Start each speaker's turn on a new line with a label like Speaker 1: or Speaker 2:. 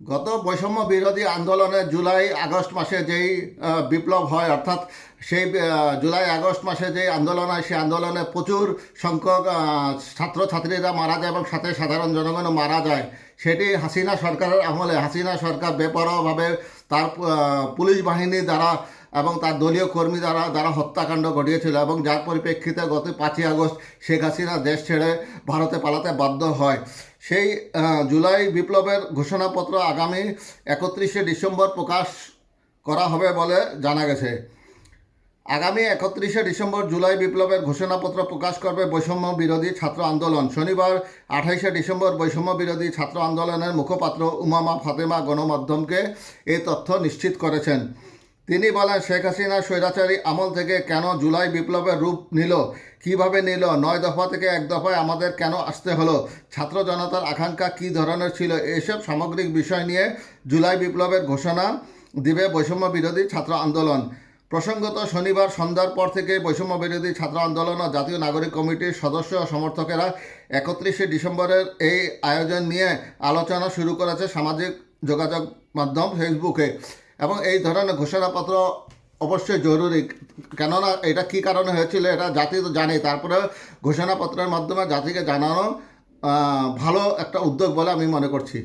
Speaker 1: গত বৈষম্য বিরোধী আন্দোলনে জুলাই, আগস্ট মাসে যেই বিপ্লব হয়, অর্থাৎ সেই জুলাই, আগস্ট মাসে যে আন্দোলন হয়, সেই আন্দোলনে প্রচুর সংখ্যক ছাত্রছাত্রীরা মারা যায় এবং সাথে সাধারণ জনগণও মারা যায়। সেটি হাসিনা সরকারের আমলে। হাসিনা সরকার বেপরোয়াভাবে তার পুলিশ বাহিনী দ্বারা এবং তার দলীয় কর্মী দ্বারা দ্বারা হত্যাকাণ্ড ঘটিয়েছিল এবং যার পরিপ্রেক্ষিতে গত পাঁচই আগস্ট শেখ হাসিনা দেশ ছেড়ে ভারতে পালাতে বাধ্য হয়। সেই জুলাই বিপ্লবের ঘোষণাপত্র আগামী একত্রিশে ডিসেম্বর প্রকাশ করা হবে বলে জানা গেছে। আগামী একত্রিশে ডিসেম্বর জুলাই বিপ্লবের ঘোষণাপত্র প্রকাশ করবে বৈষম্য বিরোধী ছাত্র আন্দোলন। শনিবার, আঠাইশে ডিসেম্বর বৈষম্য বিরোধী ছাত্র আন্দোলনের মুখপাত্র উমামা ফাতেমা গণমাধ্যমকে এই তথ্য নিশ্চিত করেছেন। তিনি বলেন, শেখ হাসিনা স্বৈরাচারী আমল থেকে কেন জুলাই বিপ্লবের রূপ নিল? কীভাবে নিল? নয় দফা থেকে এক দফায় আমাদের কেন আসতে হলো? ছাত্র জনতার আকাঙ্ক্ষা কী ধরনের ছিল? এসব সামগ্রিক বিষয় নিয়ে জুলাই বিপ্লবের ঘোষণা দিবে বৈষম্য বিরোধী ছাত্র আন্দোলন। প্রসঙ্গত, শনিবার সন্ধ্যার পর থেকে বৈষম্য বিরোধী ছাত্র আন্দোলন ও জাতীয় নাগরিক কমিটির সদস্য ও সমর্থকেরা একত্রিশে ডিসেম্বরের এই আয়োজন নিয়ে আলোচনা শুরু করেছে সামাজিক যোগাযোগ মাধ্যম ফেসবুকে। এবং এই ধরনের ঘোষণাপত্র অবশ্যই জরুরি। কেননা এটা কি কারণে হয়েছিল এটা জাতি তো জানে। তারপরে ঘোষণাপত্রের মাধ্যমে জাতিকে জানানো ভালো একটা উদ্যোগ বলে আমি মনে করছি।